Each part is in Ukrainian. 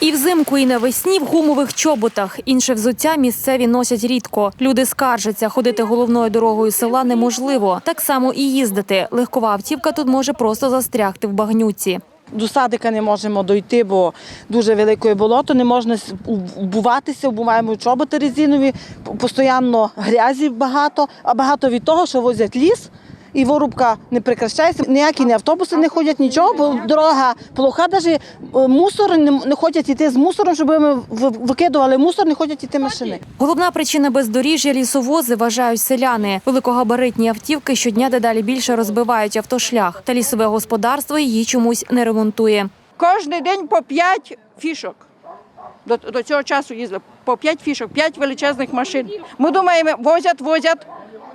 І взимку, і навесні в гумових чоботах. Інше взуття місцеві носять рідко. Люди скаржаться, ходити головною дорогою села неможливо. Так само і їздити. Легкова автівка тут може просто застрягти в багнюці. До садика не можемо дойти, бо дуже велике болото, не можна вбуватися, вбуваємо чоботи резинові, постійно грязі багато, а багато від того, що возять ліс. І вирубка не прекращається, ніякі не автобуси не ходять, нічого, бо дорога плоха, навіть мусор не, ходять йти з мусором, щоб ми ви- викидували мусор, не ходять йти машини. Головна причина бездоріжжя лісовози вважають селяни. Великогабаритні автівки щодня дедалі більше розбивають автошлях. Та лісове господарство її чомусь не ремонтує. Кожен день по 5 фішок. До, до цього часу їздили по 5 фішок, 5 величезних машин. Ми думаємо, возять, возять.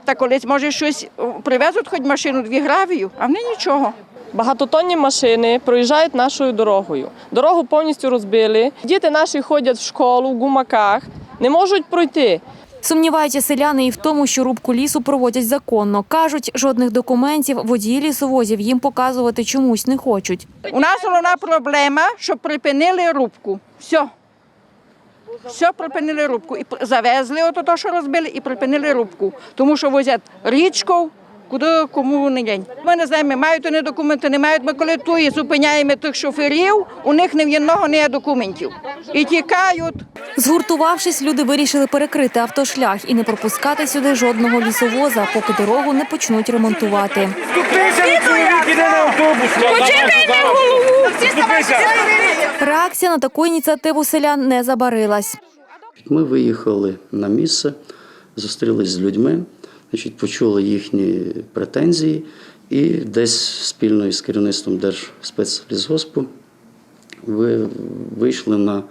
Та колись, може, щось привезуть хоч машину, дві гравію, а вони нічого. Багатотонні машини проїжджають нашою дорогою. Дорогу повністю розбили. Діти наші ходять в школу в гумаках, не можуть пройти. Сумніваються селяни і в тому, що рубку лісу проводять законно. Кажуть, жодних документів водії лісовозів їм показувати чомусь не хочуть. У нас головна проблема, що припинили рубку. Все. Все припинили рубку. І п- завезли ото то, що розбили, і припинили рубку. Тому що возять річку, куди кому не день. Ми не знаємо, мають вони документи, не мають. Ми коли туї зупиняємо тих шоферів, у них ні в одного не є документів. І тікають. Згуртувавшись, люди вирішили перекрити автошлях і не пропускати сюди жодного лісовоза, поки дорогу не почнуть ремонтувати. Ступися, на автобус. Почекайте голову. Реакція на таку ініціативу селян не забарилась. Ми виїхали на місце, зустрілись з людьми, значить, почули їхні претензії і десь спільно із керівництвом Держспецлісгоспу ви вийшли на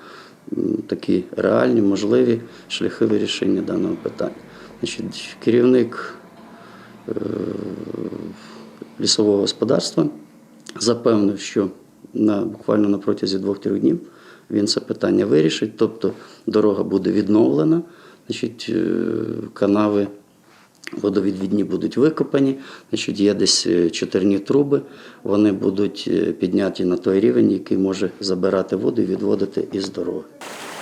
такі реальні, можливі шляхи вирішення даного питання. Значить, керівник е, лісового господарства запевнив, що на, буквально на протязі двох-трьох днів він це питання вирішить, тобто дорога буде відновлена, значить, е, канави водовідвідні будуть викопані, значить, є десь е, чотирні труби, вони будуть е, підняті на той рівень, який може забирати воду і відводити із дороги.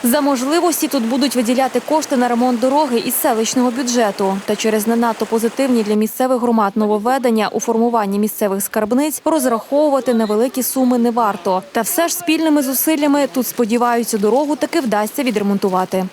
За можливості тут будуть виділяти кошти на ремонт дороги із селищного бюджету. Та через не надто позитивні для місцевих громад нововведення у формуванні місцевих скарбниць розраховувати на великі суми не варто. Та все ж спільними зусиллями тут сподіваються дорогу таки вдасться відремонтувати.